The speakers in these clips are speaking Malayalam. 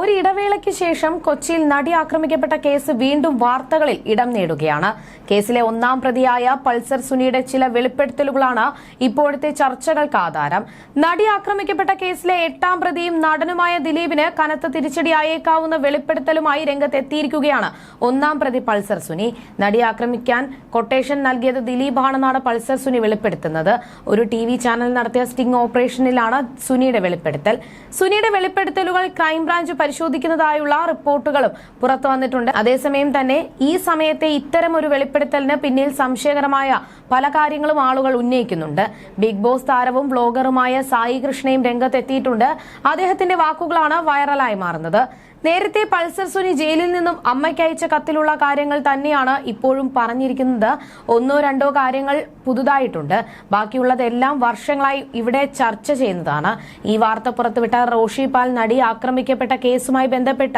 ഒരു ഇടവേളയ്ക്ക് ശേഷം കൊച്ചിയിൽ നടി ആക്രമിക്കപ്പെട്ട കേസ് വീണ്ടും വാർത്തകളിൽ ഇടം നേടുകയാണ്. കേസിലെ ഒന്നാം പ്രതിയായ പൾസർ സുനിയുടെ ചില വെളിപ്പെടുത്തലുകളാണ് ഇപ്പോഴത്തെ ചർച്ചകൾക്ക് ആധാരം. നടി ആക്രമിക്കപ്പെട്ട കേസിലെ എട്ടാം പ്രതിയും നടനുമായ ദിലീപിന് കനത്ത തിരിച്ചടിയായേക്കാവുന്ന വെളിപ്പെടുത്തലുമായി രംഗത്തെത്തിയിരിക്കുകയാണ് ഒന്നാം പ്രതി പൾസർ സുനി. നടി ആക്രമിക്കാൻ കൊട്ടേഷൻ നൽകിയത് ദിലീപാണെന്നാണ് പൾസർ സുനി വെളിപ്പെടുത്തുന്നത്. ഒരു ടി വി ചാനൽ നടത്തിയ സ്റ്റിംഗ് ഓപ്പറേഷനിലാണ് സുനിയുടെ വെളിപ്പെടുത്തൽ. സുനിയുടെ വെളിപ്പെടുത്തലുകൾ ക്രൈംബ്രാഞ്ച് പരിശോധിക്കുന്നതായുള്ള റിപ്പോർട്ടുകളും പുറത്തു വന്നിട്ടുണ്ട്. അതേസമയം തന്നെ ഈ സമയത്തെ ഇത്തരം ഒരു വെളിപ്പെടുത്തലിന് പിന്നിൽ സംശയകരമായ പല കാര്യങ്ങളും ആളുകൾ ഉന്നയിക്കുന്നുണ്ട്. ബിഗ് ബോസ് താരവും ബ്ലോഗറുമായ സായി കൃഷ്ണയും രംഗത്തെത്തിയിട്ടുണ്ട്. അദ്ദേഹത്തിന്റെ വാക്കുകളാണ് വൈറലായി മാറുന്നത്. നേരത്തെ പൾസർ സുനി ജയിലിൽ നിന്നും അമ്മയ്ക്ക് അയച്ച കത്തിലുള്ള കാര്യങ്ങൾ തന്നെയാണ് ഇപ്പോഴും പറഞ്ഞിരിക്കുന്നത്. ഒന്നോ രണ്ടോ കാര്യങ്ങൾ പുതുതായിട്ടുണ്ട്. ബാക്കിയുള്ളതെല്ലാം വർഷങ്ങളായി ഇവിടെ ചർച്ച ചെയ്യുന്നതാണ്. ഈ വാർത്ത പുറത്തുവിട്ട റോഷി പാൽ നടി ആക്രമിക്കപ്പെട്ട കേസുമായി ബന്ധപ്പെട്ട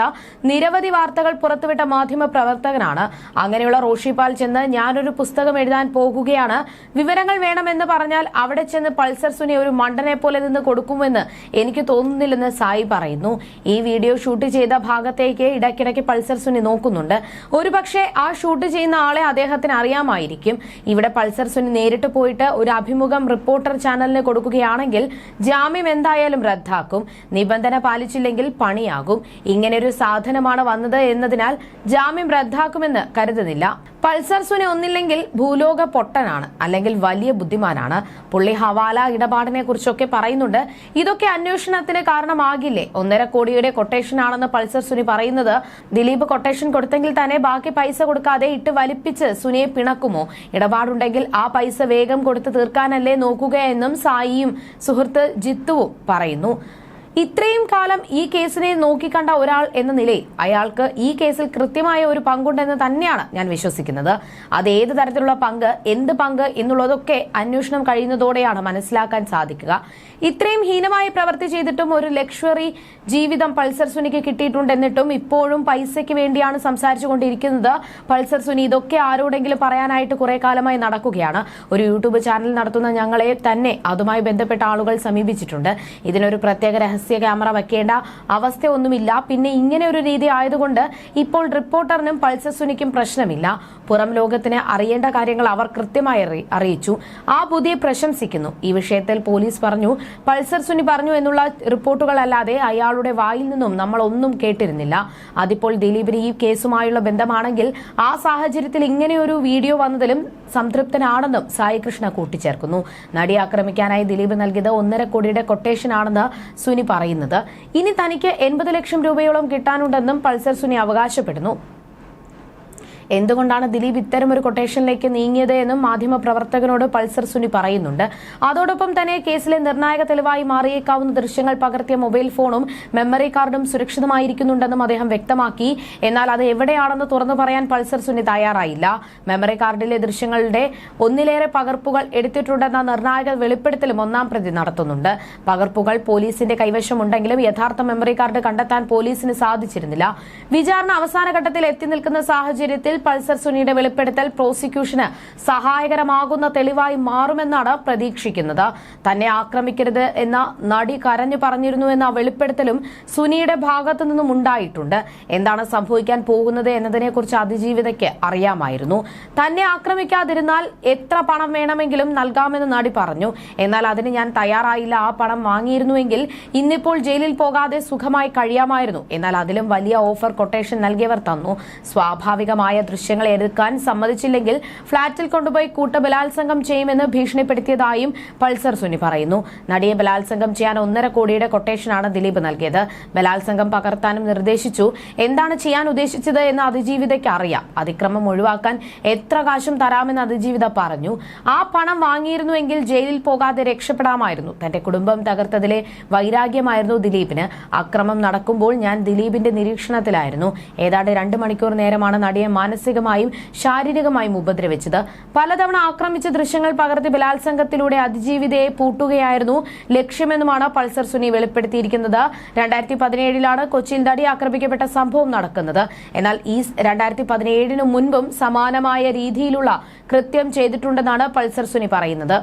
നിരവധി വാർത്തകൾ പുറത്തുവിട്ട മാധ്യമ പ്രവർത്തകനാണ്. അങ്ങനെയുള്ള റോഷി പാൽ ചെന്ന് ഞാനൊരു പുസ്തകം എഴുതാൻ പോകുകയാണ്. വിവരങ്ങൾ വേണമെന്ന് പറഞ്ഞാൽ അവിടെ ചെന്ന് പൾസർ സുനി ഒരു മണ്ടനെ പോലെ നിന്ന് കൊടുക്കുമെന്ന് എനിക്ക് തോന്നുന്നില്ലെന്ന് സായി പറയുന്നു. ഈ വീഡിയോ ഷൂട്ട് ചെയ്ത ഭാഗത്തേക്ക് ഇടയ്ക്കിടയ്ക്ക് പൾസർ സുനി നോക്കുന്നുണ്ട്. ഒരുപക്ഷെ ആ ഷൂട്ട് ചെയ്യുന്ന ആളെ അദ്ദേഹത്തിന് അറിയാമായിരിക്കും. ഇവിടെ പൾസർ സുനി നേരിട്ട് പോയിട്ട് ഒരു അഭിമുഖം റിപ്പോർട്ടർ ചാനലിന് കൊടുക്കുകയാണെങ്കിൽ ജാമ്യം എന്തായാലും റദ്ദാക്കും. നിബന്ധന പാലിച്ചില്ലെങ്കിൽ പണിയാകും. ഇങ്ങനെയൊരു സാധനമാണ് വന്നത് എന്നതിനാൽ ജാമ്യം റദ്ദാക്കുമെന്ന് കരുതുന്നില്ല. പൾസർ സുനി ഒന്നില്ലെങ്കിൽ ഭൂലോക പൊട്ടനാണ് അല്ലെങ്കിൽ വലിയ ബുദ്ധിമാനാണ്. പുള്ളി ഹവാല ഇടപാടിനെ കുറിച്ചൊക്കെ പറയുന്നുണ്ട്. ഇതൊക്കെ അന്വേഷണത്തിന് കാരണമാകില്ലേ? ഒന്നര കോടിയുടെ കൊട്ടേഷൻ ആണെന്ന് പൾസർ സുനി പറയുന്നത് ദിലീപ് കൊട്ടേഷൻ കൊടുത്തെങ്കിൽ തന്നെ ബാക്കി പൈസ കൊടുക്കാതെ ഇട്ട് വലിപ്പിച്ച് സുനിയെ പിണക്കുമോ? ഇടപാടുണ്ടെങ്കിൽ ആ പൈസ വേഗം കൊടുത്ത് തീർക്കാനല്ലേ നോക്കുകയെന്നും സായിയും സുഹൃത്ത് ജിത്തുവും പറയുന്നു. ഇത്രയും കാലം ഈ കേസിനെ നോക്കിക്കണ്ട ഒരാൾ എന്ന നിലയിൽ അയാൾക്ക് ഈ കേസിൽ കൃത്യമായ ഒരു പങ്കുണ്ടെന്ന് തന്നെയാണ് ഞാൻ വിശ്വസിക്കുന്നത്. അത് ഏത് തരത്തിലുള്ള പങ്ക് എന്ത് പങ്ക് എന്നുള്ളതൊക്കെ അന്വേഷണം കഴിയുന്നതോടെയാണ് മനസ്സിലാക്കാൻ സാധിക്കുക. ഇത്രയും ഹീനമായ പ്രവൃത്തി ചെയ്തിട്ടും ഒരു ലക്ഷറി ജീവിതം പൾസർ സുനിക്ക് കിട്ടിയിട്ടുണ്ടെന്നിട്ടും ഇപ്പോഴും പൈസയ്ക്ക് വേണ്ടിയാണ് സംസാരിച്ചു കൊണ്ടിരിക്കുന്നത്. പൾസർ സുനി ഇതൊക്കെ ആരോടെങ്കിലും പറയാനായിട്ട് കുറെ കാലമായി നടക്കുകയാണ്. ഒരു യൂട്യൂബ് ചാനൽ നടത്തുന്ന ഞങ്ങളെ തന്നെ അതുമായി ബന്ധപ്പെട്ട ആളുകൾ സമീപിച്ചിട്ടുണ്ട്. ഇതിനൊരു പ്രത്യേക ക്യാമറ വെക്കേണ്ട അവസ്ഥയൊന്നുമില്ല. പിന്നെ ഇങ്ങനെ ഒരു രീതി ആയതുകൊണ്ട് ഇപ്പോൾ റിപ്പോർട്ടറിനും പൾസർ സുനിക്കും പ്രശ്നമില്ല. പുറം ലോകത്തിന് അറിയേണ്ട കാര്യങ്ങൾ അവർ കൃത്യമായി അറിയിച്ചു. ആ ബുദ്ധി പ്രശംസിക്കുന്നു. ഈ വിഷയത്തിൽ പോലീസ് പറഞ്ഞു പൾസർ സുനി പറഞ്ഞു എന്നുള്ള റിപ്പോർട്ടുകളല്ലാതെ അയാളുടെ വായിൽ നിന്നും നമ്മൾ ഒന്നും കേട്ടിരുന്നില്ല. അതിപ്പോൾ ദിലീപിന് ഈ കേസുമായുള്ള ബന്ധമാണെങ്കിൽ ആ സാഹചര്യത്തിൽ ഇങ്ങനെയൊരു വീഡിയോ വന്നതിലും സംതൃപ്തനാണെന്നും സായി കൃഷ്ണ കൂട്ടിച്ചേർക്കുന്നു. നടി ആക്രമിക്കാനായി ദിലീപ് നൽകിയത് ഒന്നര കോടിയുടെ കൊട്ടേഷൻ ആണെന്ന് സുനി പറയുന്നത്. ഇനി തനിക്ക് എൺപത് ലക്ഷം രൂപയോളം കിട്ടാനുണ്ടെന്നും പൾസർ സുനി അവകാശപ്പെടുന്നു. എന്തുകൊണ്ടാണ് ദിലീപ് ഇത്തരം ഒരു കൊട്ടേഷനിലേക്ക് നീങ്ങിയത് എന്നും മാധ്യമ പ്രവർത്തകനോട് പൾസർ സുനി പറയുന്നുണ്ട്. അതോടൊപ്പം തന്നെ കേസിലെ നിർണായക തെളിവായി മാറിയേക്കാവുന്ന ദൃശ്യങ്ങൾ പകർത്തിയ മൊബൈൽ ഫോണും മെമ്മറി കാർഡും സുരക്ഷിതമായിരിക്കുന്നുണ്ടെന്നും അദ്ദേഹം വ്യക്തമാക്കി. എന്നാൽ അത് എവിടെയാണെന്ന് തുറന്നു പറയാൻ പൾസർ സുനി തയ്യാറായില്ല. മെമ്മറി കാർഡിലെ ദൃശ്യങ്ങളുടെ ഒന്നിലേറെ പകർപ്പുകൾ എടുത്തിട്ടുണ്ടെന്ന നിർണായക വെളിപ്പെടുത്തലും ഒന്നാം പ്രതി നടത്തുന്നുണ്ട്. പകർപ്പുകൾ പോലീസിന്റെ കൈവശമുണ്ടെങ്കിലും യഥാർത്ഥ മെമ്മറി കാർഡ് കണ്ടെത്താൻ പോലീസിന് സാധിച്ചിരുന്നില്ല. വിചാരണ അവസാന ഘട്ടത്തിൽ എത്തി നിൽക്കുന്ന സാഹചര്യത്തിൽ പൾസർ സുനിയുടെ വെളിപ്പെടുത്തൽ പ്രോസിക്യൂഷന് സഹായകരമാകുന്ന തെളിവായി മാറുമെന്നാണ് പ്രതീക്ഷിക്കുന്നത്. തന്നെ ആക്രമിക്കരുത് എന്ന നടി കരഞ്ഞു പറഞ്ഞിരുന്നു എന്ന വെളിപ്പെടുത്തലും സുനിയുടെ ഭാഗത്തു നിന്നും ഉണ്ടായിട്ടുണ്ട്. എന്താണ് സംഭവിക്കാൻ പോകുന്നത് എന്നതിനെക്കുറിച്ച് അതിജീവിതയ്ക്ക് അറിയാമായിരുന്നു. തന്നെ ആക്രമിക്കാതിരുന്നാൽ എത്ര പണം വേണമെങ്കിലും നൽകാമെന്ന് നടി പറഞ്ഞു. എന്നാൽ അതിന് ഞാൻ തയ്യാറായില്ല. ആ പണം വാങ്ങിയിരുന്നുവെങ്കിൽ ഇന്നിപ്പോൾ ജയിലിൽ പോകാതെ സുഖമായി കഴിയാമായിരുന്നു. എന്നാൽ അതിലും വലിയ ഓഫർ കൊട്ടേഷൻ നൽകിയവർ തന്നു. സ്വാഭാവികമായ ദൃശ്യങ്ങൾ എടുക്കാൻ സമ്മതിച്ചില്ലെങ്കിൽ ഫ്ളാറ്റിൽ കൊണ്ടുപോയി കൂട്ടബലാത്സംഗം ചെയ്യുമെന്ന് ഭീഷണിപ്പെടുത്തിയതായും പൾസർ സുനി പറയുന്നു. നടിയെ ബലാത്സംഗം ചെയ്യാൻ ഒന്നര കോടിയുടെ കൊട്ടേഷനാണ് ദിലീപ് നൽകിയത്. ബലാത്സംഗം പകർത്താനും നിർദ്ദേശിച്ചു. എന്താണ് ചെയ്യാൻ ഉദ്ദേശിച്ചത് എന്ന് അതിജീവിതയ്ക്ക് അറിയാം. അതിക്രമം ഒഴിവാക്കാൻ എത്ര കാശും തരാമെന്ന് അതിജീവിത പറഞ്ഞു. ആ പണം വാങ്ങിയിരുന്നുവെങ്കിൽ ജയിലിൽ പോകാതെ രക്ഷപ്പെടാമായിരുന്നു. തന്റെ കുടുംബം തകർത്തതിലെ വൈരാഗ്യമായിരുന്നു ദിലീപിന്. അക്രമം നടക്കുമ്പോൾ ഞാൻ ദിലീപിന്റെ നിരീക്ഷണത്തിലായിരുന്നു. ഏതാണ്ട് രണ്ട് മണിക്കൂർ നേരമാണ് നടിയെ മാനസികമായും ശാരീരികമായും ഉപദ്രവിച്ചത്. പലതവണ ആക്രമിച്ച ദൃശ്യങ്ങൾ പകർത്തി ബലാത്സംഗത്തിലൂടെ അതിജീവിതയെ പൂട്ടുകയായിരുന്നു ലക്ഷ്യമെന്നുമാണ് പൾസർ സുനി വെളിപ്പെടുത്തിയിരിക്കുന്നത്. രണ്ടായിരത്തി പതിനേഴിലാണ് കൊച്ചിയിൽ നടി ആക്രമിക്കപ്പെട്ട സംഭവം നടക്കുന്നത്. എന്നാൽ ഈ രണ്ടായിരത്തി പതിനേഴിന് മുൻപും സമാനമായ രീതിയിലുള്ള കൃത്യം ചെയ്തിട്ടുണ്ടെന്നാണ് പൾസർ സുനി പറയുന്നത്.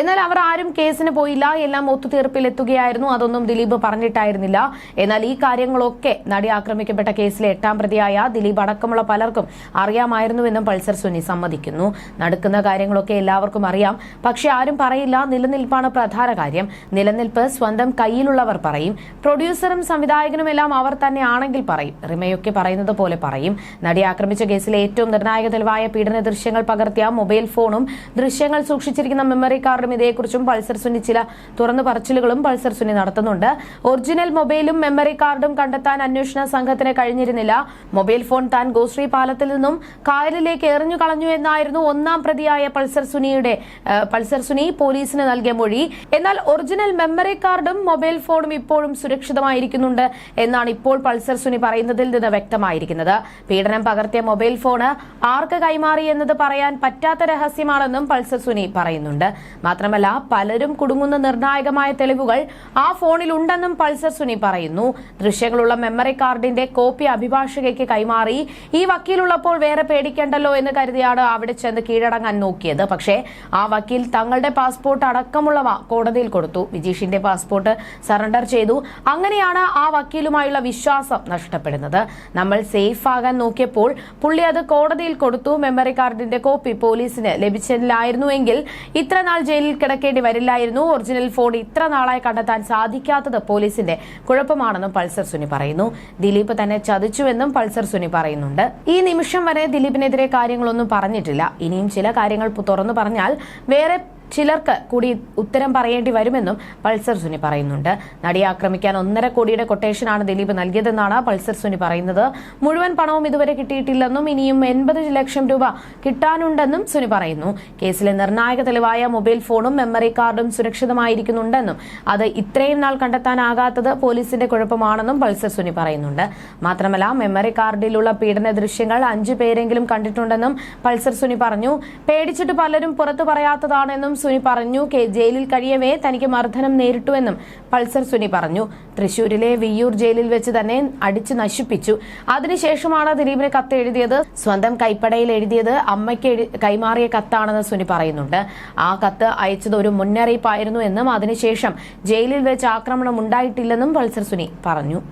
എന്നാൽ അവർ ആരും കേസിന് പോയില്ല. എല്ലാം ഒത്തുതീർപ്പിൽ എത്തുകയായിരുന്നു അതൊന്നും ദിലീപ് പറഞ്ഞിട്ടായിരുന്നില്ല. എന്നാൽ ഈ കാര്യങ്ങളൊക്കെ നടി ആക്രമിക്കപ്പെട്ട കേസിലെ എട്ടാം പ്രതിയായ ദിലീപ് അടക്കമുള്ള പലർക്കും അറിയാമായിരുന്നുവെന്നും പൾസർ സുനി സമ്മതിക്കുന്നു. നടക്കുന്ന കാര്യങ്ങളൊക്കെ എല്ലാവർക്കും അറിയാം. പക്ഷെ ആരും പറയില്ല. നിലനിൽപ്പാണ് പ്രധാന കാര്യം. നിലനിൽപ്പ് സ്വന്തം കയ്യിലുള്ളവർ പറയും. പ്രൊഡ്യൂസറും സംവിധായകനും എല്ലാം അവർ തന്നെ ആണെങ്കിൽ പറയും. റിമയൊക്കെ പറയുന്നത് പോലെ പറയും. നടി ആക്രമിച്ച കേസിലെ ഏറ്റവും നിർണായക തെളിവായ പീഡന ദൃശ്യങ്ങൾ പകർത്തിയ മൊബൈൽ ഫോണും ദൃശ്യങ്ങൾ സൂക്ഷിച്ചിരിക്കുന്ന മെമ്മറി കാർഡും ഇതേക്കുറിച്ചും പൾസർ സുനി ചില തുറന്നു പറച്ചിലുകളും പൾസർ സുനി നടത്തുന്നുണ്ട്. ഒറിജിനൽ മൊബൈലും മെമ്മറി കാർഡും കണ്ടെത്താൻ അന്വേഷണ സംഘത്തിന് കഴിഞ്ഞിരുന്നില്ല. മൊബൈൽ ഫോൺ താൻ ഗോശ്രീ പാലത്തിൽ നിന്നും കായലിലേക്ക് എറിഞ്ഞു കളഞ്ഞു എന്നായിരുന്നു ഒന്നാം പ്രതിയായ പൾസർ സുനിയുടെ പൾസർ സുനി പോലീസിന് നൽകിയ മൊഴി. എന്നാൽ ഒറിജിനൽ മെമ്മറി കാർഡും മൊബൈൽ ഫോണും ഇപ്പോഴും സുരക്ഷിതമായിരിക്കുന്നുണ്ട് എന്നാണ് ഇപ്പോൾ പൾസർ സുനി പറയുന്നതിൽ നിന്ന് വ്യക്തമായിരിക്കുന്നത്. പീഡനം പകർത്തിയ മൊബൈൽ ഫോണ് ആർക്ക് കൈമാറി എന്നത് പറയാൻ പറ്റാത്ത രഹസ്യമാണെന്നും പൾസർ സുനി പറയുന്നുണ്ട്. മാത്രമല്ല പലരും കുടുങ്ങുന്ന നിർണായകമായ തെളിവുകൾ ആ ഫോണിൽ ഉണ്ടെന്നും പൾസർ സുനി പറയുന്നു. ദൃശ്യങ്ങളുള്ള മെമ്മറി കാർഡിന്റെ കോപ്പി അഭിഭാഷകയ്ക്ക് കൈമാറി. ഈ വക്കീലുള്ളപ്പോൾ വേറെ പേടിക്കേണ്ടല്ലോ എന്ന് കരുതിയാണ് അവിടെ ചെന്ന് കീഴടങ്ങാൻ നോക്കിയത്. പക്ഷേ ആ വക്കീൽ തങ്ങളുടെ പാസ്പോർട്ട് അടക്കമുള്ളവ കോടതിയിൽ കൊടുത്തു. വിജീഷിന്റെ പാസ്പോർട്ട് സറണ്ടർ ചെയ്തു. അങ്ങനെയാണ് ആ വക്കീലുമായുള്ള വിശ്വാസം നഷ്ടപ്പെടുന്നത്. നമ്മൾ സേഫ് ആകാൻ നോക്കിയപ്പോൾ പുള്ളി അത് കോടതിയിൽ കൊടുത്തു. മെമ്മറി കാർഡിന്റെ കോപ്പി പോലീസിന് ലഭിച്ചില്ലായിരുന്നുവെങ്കിൽ ഇത്ര നാൾ ജയിലിൽ കിടക്കേണ്ടി വരില്ലായിരുന്നു. ഒറിജിനൽ ഫോൺ ഇത്ര നാളായി കണ്ടെത്താൻ സാധിക്കാത്തത് പോലീസിന്റെ കുഴപ്പമാണെന്നും പൾസർ സുനി പറയുന്നു. ദിലീപ് തന്നെ ചതിച്ചുവെന്നും പൾസർ സുനി പറയുന്നുണ്ട്. ഈ നിമിഷം വരെ ദിലീപിനെതിരെ കാര്യങ്ങളൊന്നും പറഞ്ഞിട്ടില്ല. ഇനിയും ചില കാര്യങ്ങൾ തുറന്നു പറഞ്ഞാൽ വേറെ ചിലർക്ക് കൂടി ഉത്തരം പറയേണ്ടി വരുമെന്നും പൾസർ സുനി പറയുന്നുണ്ട്. നടിയെ ആക്രമിക്കാൻ ഒന്നര കോടിയുടെ കൊട്ടേഷനാണ് ദിലീപ് നൽകിയതെന്നാണ് പൾസർ സുനി പറയുന്നത്. മുഴുവൻ പണവും ഇതുവരെ കിട്ടിയിട്ടില്ലെന്നും ഇനിയും എൺപത് ലക്ഷം രൂപ കിട്ടാനുണ്ടെന്നും സുനി പറയുന്നു. കേസിലെ നിർണായക തെളിവായ മൊബൈൽ ഫോണും മെമ്മറി കാർഡും സുരക്ഷിതമായിരിക്കുന്നുണ്ടെന്നും അത് ഇത്രയും നാൾ കണ്ടെത്താനാകാത്തത് പോലീസിന്റെ കുഴപ്പമാണെന്നും പൾസർ സുനി പറയുന്നുണ്ട്. മാത്രമല്ല മെമ്മറി കാർഡിലുള്ള പീഡന ദൃശ്യങ്ങൾ അഞ്ചു പേരെങ്കിലും കണ്ടിട്ടുണ്ടെന്നും പൾസർ സുനി പറഞ്ഞു. പേടിച്ചിട്ട് പലരും പുറത്തു പറയാത്തതാണെന്നും സുനി പറഞ്ഞു കെ- ജയിലിൽ കഴിയവേ തനിക്ക് മർദ്ദനം നേരിട്ടുവെന്നും പൾസർ സുനി പറഞ്ഞു. തൃശൂരിലെ വിയ്യൂർ ജയിലിൽ വെച്ച് തന്നെ അടിച്ചു നശിപ്പിച്ചു. അതിനുശേഷമാണ് ദിലീപിന് കത്ത് എഴുതിയത്. സ്വന്തം കൈപ്പടയിൽ എഴുതിയത് അമ്മയ്ക്ക് കൈമാറിയ കത്താണെന്ന് സുനി പറയുന്നുണ്ട്. ആ കത്ത് അയച്ചത് ഒരു മുന്നറിയിപ്പായിരുന്നു എന്നും അതിനുശേഷം ജയിലിൽ വെച്ച് ആക്രമണം ഉണ്ടായിട്ടില്ലെന്നും പൾസർ സുനി പറഞ്ഞു.